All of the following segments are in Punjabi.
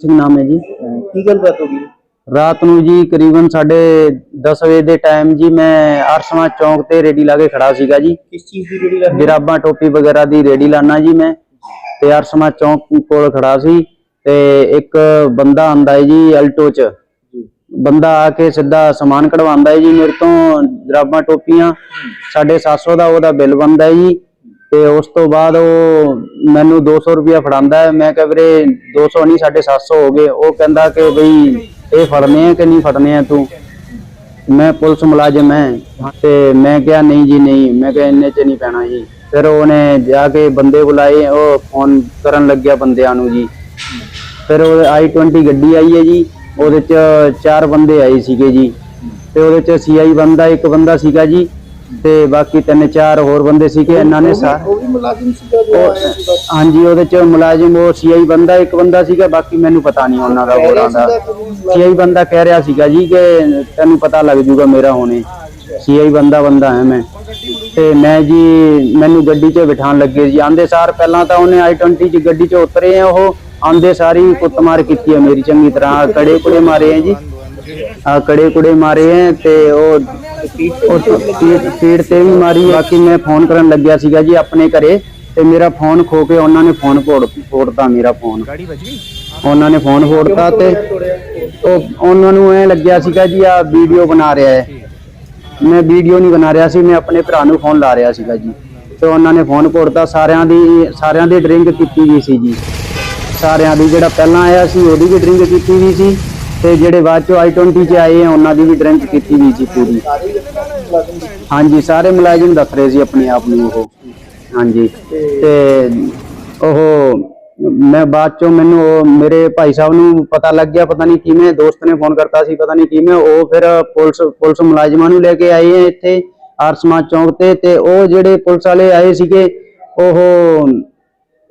ਸਿੰਘ ਨਾਮ ਹੈ ਜੀ? ਕੀ ਗੱਲ ਬਾਤ ਹੋ ਗਈ? ਰਾਤ ਨੂੰ ਜੀ ਕਰੀਬਨ ਸਾਡੇ 10 ਵਜੇ ਦੇ ਟਾਈਮ ਜੀ ਮੈਂ ਅਰਸਮਾ ਚੌਂਕ ਤੇ ਰੇਡੀ ਲਾ ਕੇ ਖੜਾ ਸੀਗਾ ਜੀ। ਕਿਸ ਚੀਜ਼ ਦੀ ਜਿਹੜੀ ਲੱਗੀ ਜਰਾਬਾਂ ਟੋਪੀ ਵਗੈਰਾ ਦੀ ਰੇਡੀ ਲਾਣਾ ਜੀ ਮੈਂ। ਤੇ ਅਰਸਮਾ ਚੌਂਕ ਕੋਲ ਖੜਾ ਸੀ ਤੇ ਇੱਕ ਬੰਦਾ ਆਂਦਾ ਹੈ ਜੀ ਅਲਟੋ ਚ। ਬੰਦਾ ਆ ਕੇ ਸਿੱਧਾ ਸਮਾਨ ਕਢਵਾਉਂਦਾ ਹੈ ਜੀ ਮੇਰੇ ਤੋਂ ਜਰਾਬਾਂ ਟੋਪੀਆਂ 750 ਦਾ ਉਹਦਾ ਬਿੱਲ ਬਣਦਾ ਹੈ ਜੀ। ਤੇ ਉਸ ਤੋਂ ਬਾਅਦ ਉਹ ਮੈਨੂੰ 200 ਰੁਪਇਆ ਫੜਾਉਂਦਾ ਹੈ। ਮੈਂ ਕਿਹਾ ਵੀਰੇ 200 ਨਹੀਂ 750 ਹੋ ਗਏ। ਉਹ ਕਹਿੰਦਾ ਕਿ ਬਈ, ਇਹ ਫੜਨੇ ਆ ਕਿ ਨਹੀਂ ਫੜਨੇ ਆ ਤੂੰ? ਮੈਂ ਪੁਲਿਸ ਮੁਲਾਜ਼ਮ ਹੈ ਤੇ ਮੈਂ ਕਿਹਾ ਨਹੀਂ ਜੀ, ਨਹੀਂ। ਮੈਂ ਕਿਹਾ ਇੰਨੇ ਚ ਨਹੀਂ ਪੈਣਾ ਜੀ। ਫਿਰ ਉਹਨੇ ਜਾ ਕੇ ਬੰਦੇ ਬੁਲਾਏ, ਉਹ ਫੋਨ ਕਰਨ ਲੱਗਿਆ ਬੰਦਿਆਂ ਨੂੰ ਜੀ। ਫਿਰ ਉਹ i20 ਗੱਡੀ ਆਈ ਹੈ ਜੀ, ਉਹਦੇ ਚ ਚਾਰ ਬੰਦੇ ਆਏ ਸੀਗੇ ਜੀ। ਤੇ ਉਹਦੇ ਚ ਸੀਆਈ ਬੰਦਾ, ਇੱਕ ਬੰਦਾ ਸੀਗਾ ਜੀ। ਤੇ ਬਾਕੀ ਤਿੰਨ ਚਾਰ ਹੋਰ ਬੰਦੇ ਸੀਗੇ ਇਹਨਾਂ ਨੇ ਸਾ ਉਹ ਵੀ ਮੁਲਾਜ਼ਮ ਸੀਗਾ ਜੋ ਆਇਆ ਸੀ ਬਸ। ਹਾਂਜੀ ਉਹਦੇ ਚ ਮੁਲਾਜ਼ਮ ਉਹ ਸੀਆਈ ਬੰਦਾ ਇੱਕ ਬੰਦਾ ਸੀਗਾ ਬਾਕੀ ਮੈਨੂੰ ਪਤਾ ਨਹੀਂ ਉਹਨਾਂ ਦਾ ਹੋਰਾਂ ਦਾ। ਸੀਆਈ ਬੰਦਾ ਕਹਿ ਰਿਹਾ ਸੀਗਾ ਜੀ ਕਿ ਤੈਨੂੰ ਪਤਾ ਲੱਗ ਜੂਗਾ ਮੇਰਾ ਹੋਣੇ। ਸੀਆਈ ਬੰਦਾ ਬੰਦਾ ਹੈ ਮੈਂ। ਤੇ ਮੈਂ ਜੀ ਮੈਨੂੰ ਗੱਡੀ 'ਚ ਬਿਠਾਉਣ ਲੱਗੇ ਜੀ। ਆਂਦੇ ਸਾਰ ਪਹਿਲਾਂ ਤਾਂ ਉਹਨੇ i20 ਚ ਗੱਡੀ 'ਚ ਉਤਰੇ ਆ ਉਹ। ਆਂਦੇ ਸਾਰੀ ਕੁੱਟਮਾਰ ਕੀਤੀ ਹੈ ਮੇਰੀ ਚੰਗੀ ਤਰ੍ਹਾਂ। ਕੜੇ ਕੁੜੇ ਮਾਰੇ ਆ ਜੀ। ਆ ਕੜੇ ਕੁੜੇ ਮਾਰੇ ਆ ਤੇ ਉਹ ਪੀੜ ਪੀੜ ਤੇ ਵੀ ਮਾਰੀ। ਬਾਕੀ ਮੈਂ ਫੋਨ ਕਰਨ ਲੱਗਿਆ ਸੀਗਾ ਜੀ ਆਪਣੇ ਘਰੇ ਤੇ ਮੇਰਾ ਫੋਨ ਖੋ ਕੇ ਉਹਨਾਂ ਨੇ ਫੋਨ ਫੋੜ ਫੋੜਤਾ ਮੇਰਾ ਫੋਨ। ਗਾੜੀ ਵੱਜ ਗਈ? ਉਹਨਾਂ ਨੇ ਫੋਨ ਫੋੜਤਾ ਤੇ ਉਹ ਉਹਨਾਂ ਨੂੰ ਐ ਲੱਗਿਆ ਸੀਗਾ ਜੀ ਆ ਵੀਡੀਓ ਬਣਾ ਰਿਹਾ ਹੈ। ਮੈਂ ਵੀਡੀਓ ਨਹੀਂ ਬਣਾ ਰਿਹਾ ਸੀ ਮੈਂ ਆਪਣੇ ਭਰਾ ਨੂੰ ਫੋਨ ਲਾ ਰਿਹਾ ਸੀਗਾ ਜੀ। ਤੇ ਉਹਨਾਂ ਨੇ ਫੋਨ ਫੋੜਤਾ। ਸਾਰਿਆਂ ਦੀ ਸਾਰਿਆਂ ਦੀ ਡਰਿੰਕ ਕੀਤੀ ਗਈ ਸੀ ਜੀ। ਸਾਰਿਆਂ ਦੀ ਜਿਹੜਾ ਪਹਿਲਾਂ ਆਇਆ ਸੀ ਉਹਦੀ ਵੀ ਡਰਿੰਕ ਕੀਤੀ ਗਈ ਸੀ। ਤੇ ਜਿਹੜੇ ਬਾਅਦ ਚੋਂ i20 ਚ ਆਏ ਆ, ਉਹਨਾਂ ਦੀ ਵੀ ਡਰਿੰਕ ਕੀਤੀ ਗਈ ਸੀ ਪੂਰੀ। ਹਾਂਜੀ, ਸਾਰੇ ਮੁਲਾਜ਼ਮ ਦੱਸ ਰਹੇ ਸੀ ਆਪਣੇ ਆਪ ਨੂੰ ਉਹ। ਹਾਂਜੀ, ਤੇ ਉਹ ਮੈਂ ਬਾਅਦ ਚੋਂ ਮੈਨੂੰ ਉਹ ਮੇਰੇ ਭਾਈ ਸਾਹਿਬ ਨੂੰ ਪਤਾ ਲੱਗ ਗਿਆ, ਪਤਾ ਨਹੀਂ ਕਿਵੇਂ ਦੋਸਤ ਨੇ ਫੋਨ ਕਰਤਾ ਸੀ, ਪਤਾ ਨਹੀਂ ਕਿਵੇਂ ਉਹ ਫਿਰ ਪੁਲਿਸ ਪੁਲਿਸ ਮੁਲਾਜ਼ਮਾਂ ਨੂੰ ਲੈ ਕੇ ਆਏ ਆ ਇੱਥੇ ਆਰਸਮਾ ਚੌਂਕ ਤੇ ਤੇ ਉਹ ਜਿਹੜੇ ਪੁਲਿਸ ਵਾਲੇ ਆਏ ਸੀਗੇ, ਉਹ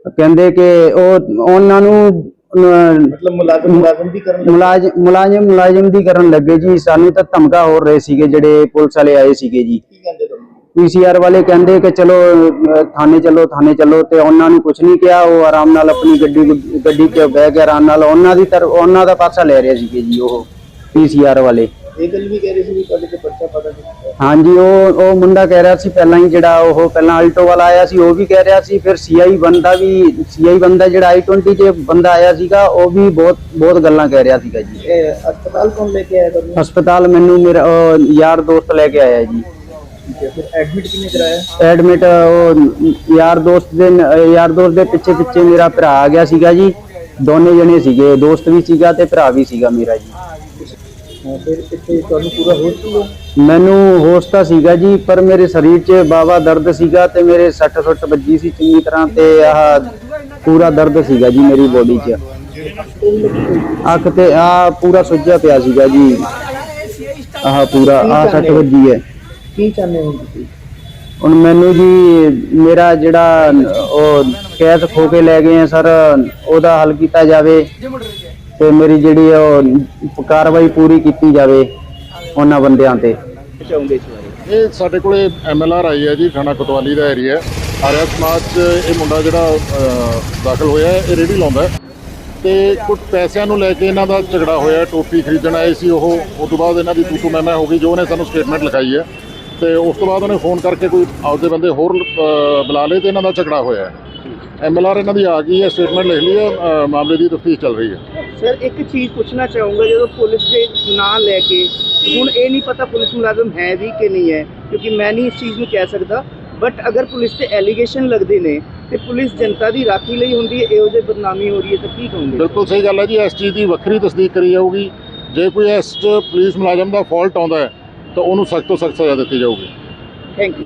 ਕਹਿੰਦੇ ਕਿ ਉਹ, ਉਹਨਾਂ ਨੂੰ ਮਤਲਬ ਮੁਲਾਜ਼ਮ ਮੁਲਾਜ਼ਮ ਦੀ ਕਰਨ ਲੱਗੇ? ਮੁਲਾਜ਼ਮ ਮੁਲਾਜ਼ਮ ਮੁਲਾਜ਼ਮ ਦੀ ਕਰਨ ਲੱਗੇ ਜੀ। ਸਾਨੂੰ ਤਾਂ ਧਮਕਾ ਹੋ ਰਹੇ ਸੀਗੇ ਜਿਹੜੇ ਪੁਲਿਸ ਵਾਲੇ ਆਏ ਸੀਗੇ ਜੀ। ਕੀ ਕਹਿੰਦੇ ਤੁਹਾਨੂੰ? ਪੀਸੀਆਰ ਵਾਲੇ ਕਹਿੰਦੇ ਕਿ ਚਲੋ ਥਾਣੇ ਚੱਲੋ ਥਾਣੇ ਚੱਲੋ ਤੇ ਉਹਨਾਂ ਨੂੰ ਕੁਝ ਨਹੀਂ ਕਿਹਾ। ਉਹ ਆਰਾਮ ਨਾਲ ਆਪਣੀ ਗੱਡੀ ਗੱਡੀ 'ਚ ਬਹਿ ਕੇ ਆਰਾਮ ਨਾਲ ਉਹਨਾਂ ਦੀ ਤਰਫ ਉਹਨਾਂ ਦਾ ਪਾਸਾ ਲੈ ਰਹੇ ਸੀਗੇ ਜੀ ਉਹ। ਪੀਸੀਆਰ ਵਾਲੇ। ਇਹ ਗੱਲ ਵੀ ਕਹਿ ਰਹੇ ਸੀ ਵੀ ਤੁਹਾਡੇ ਤੇ ਪਰਚਾ ਪਤਾ ਨਹੀਂ ਹਾਂਜੀ ਉਹ ਉਹ ਮੁੰਡਾ ਕਹਿ ਰਿਹਾ ਸੀ ਪਹਿਲਾਂ ਹੀ ਜਿਹੜਾ ਉਹ ਪਹਿਲਾਂ ਆਲਟੋ ਵਾਲਾ ਆਇਆ ਸੀ ਉਹ ਵੀ ਕਹਿ ਰਿਹਾ ਸੀ ਫਿਰ ਸੀਆਈ ਬੰਦਾ ਵੀ ਸੀਆਈ ਬੰਦਾ ਜਿਹੜਾ i20 'ਚ ਬੰਦਾ ਆਇਆ ਸੀਗਾ ਉਹ ਵੀ ਬਹੁਤ ਬਹੁਤ ਗੱਲਾਂ ਕਹਿ ਰਿਹਾ ਸੀਗਾ ਜੀ। ਇਹ ਹਸਪਤਾਲ ਕੌਣ ਲੈ ਕੇ ਆਇਆ ਤੁਹਾਨੂੰ? ਹਸਪਤਾਲ ਮੈਨੂੰ ਮੇਰਾ ਉਹ ਯਾਰ ਦੋਸਤ ਲੈ ਕੇ ਆਇਆ ਜੀ। ਠੀਕ ਹੈ ਫਿਰ ਐਡਮਿਟ ਕਿਨੇ ਕਰਾਇਆ? ਐਡਮਿਟ ਉਹ ਯਾਰ ਦੋਸਤ ਦੇ ਯਾਰ ਦੋਸਤ ਦੇ ਪਿੱਛੇ ਪਿੱਛੇ ਮੇਰਾ ਭਰਾ ਆ ਗਿਆ ਸੀਗਾ ਜੀ। ਦੋਨੇ ਜਣੇ ਸੀਗੇ ਦੋਸਤ ਵੀ ਸੀਗਾ ਤੇ ਭਰਾ ਵੀ ਸੀਗਾ ਮੇਰਾ ਜੀ। ਹਾਂ, ਫਿਰ ਇੱਥੇ ਤੁਹਾਨੂੰ ਪੂਰਾ ਹੋ ਚੁੱਕਾ ਮੈਨੂੰ ਹੋਸ਼ ਤਾਂ ਸੀਗਾ ਜੀ ਪਰ ਮੇਰੇ ਸਰੀਰ 'ਚ ਬਾਵਾ ਦਰਦ ਸੀਗਾ ਤੇ ਮੇਰੇ ਸੱਟ ਸੁੱਟ ਵੱਜੀ ਸੀ ਚੰਗੀ ਤਰ੍ਹਾਂ ਤੇ ਆਹ ਪੂਰਾ ਦਰਦ ਸੀਗਾ ਜੀ ਮੇਰੀ ਬੋਡੀ 'ਚ। ਅੱਖ ਤੇ ਆ ਪੂਰਾ ਸੁੱਜਿਆ ਪਿਆ ਸੀਗਾ ਜੀ। ਆਹ ਪੂਰਾ ਆ ਸੱਟ ਵੱਜੀ ਹੈ। ਕੀ ਚਾਹੁੰਦੇ ਹੋ ਤੁਸੀਂ? ਹੁਣ ਮੈਨੂੰ ਜੀ ਮੇਰਾ ਜਿਹੜਾ ਉਹ ਕੈਸ ਖੋ ਕੇ ਲੈ ਗਏ ਆ ਸਰ ਉਹਦਾ ਹੱਲ ਕੀਤਾ ਜਾਵੇ। ਤੇ ਮੇਰੀ ਜਿਹੜੀ ਆ ਉਹ ਕਾਰਵਾਈ ਪੂਰੀ ਕੀਤੀ ਜਾਵੇ ਉਹਨਾਂ ਬੰਦਿਆਂ ਤੇ। ਚਾਹੁੰਦੇ ਇਸ ਬਾਰੇ ਇਹ ਸਾਡੇ ਕੋਲੇ ਐਮਐਲਆਰ ਆਈ ਹੈ ਜੀ ਥਾਣਾ ਕੋਤਵਾਲੀ ਦਾ ਏਰੀਆ ਆਰਿਆ ਸਮਾਜ 'ਚ ਇਹ ਮੁੰਡਾ ਜਿਹੜਾ ਅਹ, ਦਾਖਲ ਹੋਇਆ ਹੈ, ਇਹ ਰੇੜੀ ਲਾਉਂਦਾ ਹੈ। ਤੇ ਕੁਝ ਪੈਸਿਆਂ ਨੂੰ ਲੈ ਕੇ ਇਹਨਾਂ ਦਾ ਝਗੜਾ ਹੋਇਆ ਟੋਪੀ ਖਰੀਦਣ ਆਏ ਸੀ ਉਹ। ਉਸ ਤੋਂ ਬਾਅਦ ਇਹਨਾਂ ਦੀ ਤੂੰ ਤੂੰ ਮੈਂ ਮੈਂ ਹੋ ਗਈ ਜੋ ਉਹਨੇ ਸਾਨੂੰ ਸਟੇਟਮੈਂਟ ਲਿਖਾਈ ਹੈ। ਤੇ ਉਸ ਤੋਂ ਬਾਅਦ ਉਹਨੇ ਫੋਨ ਕਰਕੇ ਕੋਈ ਆਪਦੇ ਬੰਦੇ ਹੋਰ ਅਹ, ਬੁਲਾ ਲਏ ਤੇ ਇਹਨਾਂ ਦਾ ਝਗੜਾ ਹੋਇਆ ਐਮਐਲਆਰ ਇਹਨਾਂ ਦੀ ਆ ਗਈ ਹੈ ਸਟੇਟਮੈਂਟ ਲਿਖ ਲਈ ਹੈ ਅਹ, ਮਾਮਲੇ ਦੀ ਤਫਤੀਸ਼ ਚੱਲ ਰਹੀ ਹੈ। ਸਰ ਇੱਕ ਚੀਜ਼ ਪੁੱਛਣਾ ਚਾਹੂੰਗਾ ਜਦੋਂ ਪੁਲਿਸ ਦੇ ਨਾਂ ਲੈ ਕੇ ਹੁਣ ਇਹ ਨਹੀਂ ਪਤਾ ਪੁਲਿਸ ਮੁਲਾਜ਼ਮ ਹੈ ਵੀ ਕਿ ਨਹੀਂ ਹੈ ਕਿਉਂਕਿ ਮੈਂ ਨਹੀਂ ਇਸ ਚੀਜ਼ ਨੂੰ ਕਹਿ ਸਕਦਾ ਬਟ ਅਗਰ ਪੁਲਿਸ ਤੇ ਐਲੀਗੇਸ਼ਨ ਲੱਗਦੇ ਨੇ ਤੇ ਪੁਲਿਸ ਜਨਤਾ ਦੀ ਰਾਖੀ ਲਈ ਹੁੰਦੀ ਹੈ ਇਹੋ ਜਿਹੀ ਬਦਨਾਮੀ ਹੋ ਰਹੀ ਹੈ ਤਾਂ ਕੀ ਕਹੋਗੇ? ਬਿਲਕੁਲ ਸਹੀ ਗੱਲ ਹੈ ਜੀ ਇਸ ਚੀਜ਼ ਦੀ ਵੱਖਰੀ ਤਸਦੀਕ ਕਰੀ ਜਾਊਗੀ। ਜੇ ਕੋਈ ਇਸ 'ਚ ਪੁਲਿਸ ਮੁਲਾਜ਼ਮ ਦਾ ਫਾਲਟ ਆਉਂਦਾ ਹੈ ਤਾਂ ਉਹਨੂੰ ਸਖਤ ਤੋਂ ਸਖਤ ਸਜ਼ਾ ਦਿੱਤੀ ਜਾਊਗੀ। Thank you